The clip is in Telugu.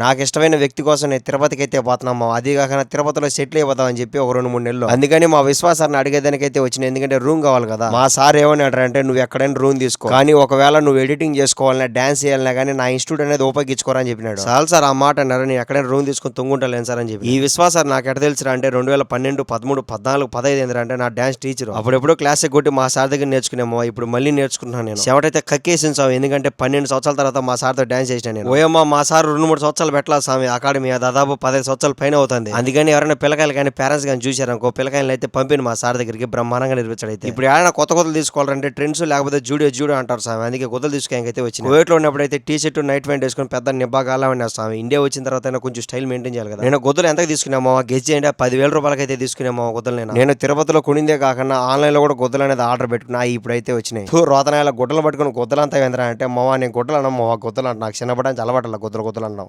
నాకు ఇష్టమైన వ్యక్తి కోసం నేను తిరుపతికి అయితే పోతున్నాం అది కాకుండా తిరుపతిలో సెటిల్ అయిపోతామని చెప్పి ఒక రెండు మూడు నెలలు. అందుకని మా విశ్వాసాన్ని అడిగేదానికైతే వచ్చిన ఎందుకంటే రూమ్ కావాలి కదా. మా సార్ ఏమన్నాడు అంటే నువ్వు ఎక్కడైనా రూమ్ తీసుకో. కానీ ఒకవేళ నువ్వు ఎడిటింగ్ చేసుకోవాలన్నా డాన్స్ చేయాలన్నా కానీ నా ఇన్స్టిట్యూట్ అనేది ఉపయోగించుకోరని చెప్పినాడు. సార్ సార్ ఆ మాట అన్నారు? నేను ఎక్కడైనా రూమ్ తీసుకొని తొంగుంటలేను సార్ అని చెప్పి. ఈ విశ్వాసాన్ని నాకు ఎక్కడ తెలుసురా అంటే రెండు వేల పన్నెండు పదమూడు పద్నాలుగు పదహైదు ఏంద్రా అంటే నా డాన్స్ టీచర్ అప్పుడెప్పుడు క్లాస్ కొట్టి మా సార్ దగ్గర నేర్చుకునేమో ఇప్పుడు మళ్ళీ నేర్చుకుంటున్నాను నేను. చెవటైతే కక్కేసిన సార్ ఎందుకంటే పన్నెండు సంవత్సరాల తర్వాత మా సార్తో డాన్స్ చేసిన నేను. ఓయమ్మ మా సార్ రెండు మూడు సంవత్సరాలు పెట్టాలి స్వామి అకాడమీ దాదాపు పదహైదు సంవత్సరాల పైన అవుతుంది. అందుకని ఎవరైనా పిల్లకాయలు కానీ పేరెంట్స్ కానీ చూసారనుకో పిల్లకాయలు అయితే పంపిణీ మా సార్ దగ్గరికి బ్రహ్మాండంగా నిర్మించాడు అయితే. ఇప్పుడు ఏమైనా కొత్త కొత్తలు తీసుకోవాలంటే ట్రెండ్స్ లేకపోతే జూడియో జూడియో అంటారు స్వామి. అందుకే కొత్తలు తీసుకోవడానికి వచ్చింది కువైట్లో ఉన్నప్పుడు అయితే టీ షర్ట్ నైట్ ప్యాంట్ వేసుకుని పెద్ద నిబ్బాగాలా ఉన్నారు స్వామి. ఇండియా వచ్చిన తర్వాత కొంచెం స్టైల్ మెయింటైన్ చేయాలి కదా. నేను గుద్దలు ఎంత తీసుకున్నామో గెజ్ చేయండి. పదివేల రూపాయలకి అయితే తీసుకున్నామో గుద్దలు నేను. నేను తిరుపతిలో కొనిందే కాకుండా ఆన్లైన్లో కూడా గుద్దలు అనేది ఆర్డర్ పెట్టుకున్నా ఇప్పుడు అయితే వచ్చినాయి. రోతనాయాల గుడ్డలు పట్టుకుని గుద్దలు అంతా ఏంద్రా అంటే మావా నేను గుడ్డలు అన్నా మావా గుద్దలు అంట నాకు చిన్నపడానికి అలవాటు గుద్దలు గుద్దలు అన్నాం